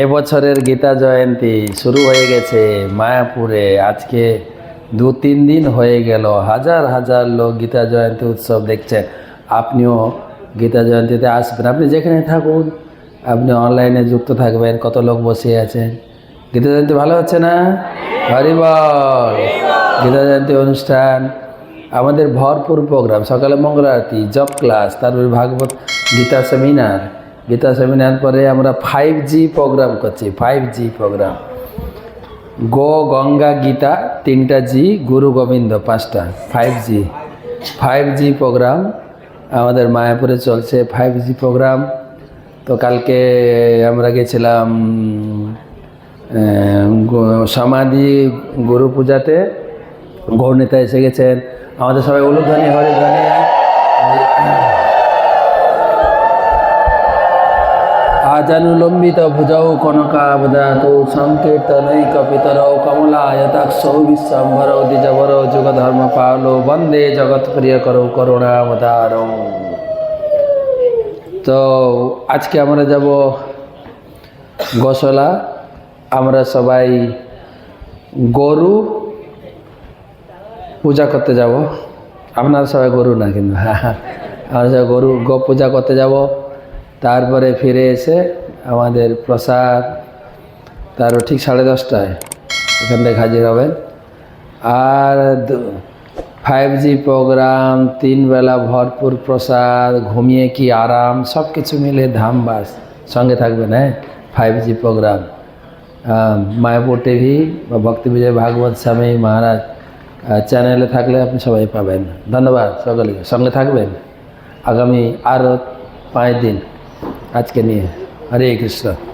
এবছরের গীতা জয়ন্তী শুরু হয়ে গেছে মায়াপুরে। আজকে দু তিন দিন হয়ে গেল, হাজার হাজার লোক গীতা জয়ন্তী উৎসব দেখছেন আপনিও গীতা জয়ন্তীতে আসবেন। আপনি যেখানে থাকুন, আপনি অনলাইনে যুক্ত থাকবেন, কত লোক বসে আছেন। গীতা জয়ন্তী ভালো হচ্ছে না? হরিবল গীতা জয়ন্তী অনুষ্ঠান, আমাদের ভরপুর প্রোগ্রাম সকালে মঙ্গল আরতি জব ক্লাস তারপরে ভাগবত গীতা সেমিনার গীতা সেমিনার পরে আমরা ফাইভ জি প্রোগ্রাম করছি ফাইভ জি প্রোগ্রাম গো গঙ্গা গীতা, তিনটা জি গুরু গোবিন্দ, পাঁচটা five G five G programme আমাদের মায়াপুরে চলছে ফাইভ জি প্রোগ্রাম তো কালকে আমরা গেছিলাম সমাধি গুরু পূজাতে। গৌর নেতা এসে গেছেন। আমাদের সবাই উলুধ্বনি, হরিধ্বনি। কনকাবদাত সংকীর্তনৈক পিতরৌ কমলায়তাক্ষৌ বিশ্বম্ভরৌ দ্বিজবরৌ যুগধর্ম পালো বন্দে জগৎ প্রিয় করৌ করুণাবতারৌ তো আজকে আমরা যাব গোসলা আমরা সবাই গরু পূজা করতে যাব আপনারা সবাই গরু না কিন্তু আমরা সবাই গরু গো পূজা করতে যাব তারপরে ফিরে এসে আমাদের প্রসাদ, তারও ঠিক সাড়ে দশটায় এখান থেকে হাজির হবেন। আর ফাইভ জি প্রোগ্রাম তিনবেলা ভরপুর প্রসাদ, ঘুমিয়ে কি আরাম সব কিছু মিলে ধামবাস। সঙ্গে থাকবেন হ্যাঁ? Five G program Mayapur TV বা ভক্তি বিজয় ভাগবত স্বামী মহারাজ চ্যানেলে থাকলে আপনি সবাই পাবেন। ধন্যবাদ সকলকে। সঙ্গে থাকবেন আগামী আরও পাঁচ দিন। আজকে নিয়ে। হরে কৃষ্ণ।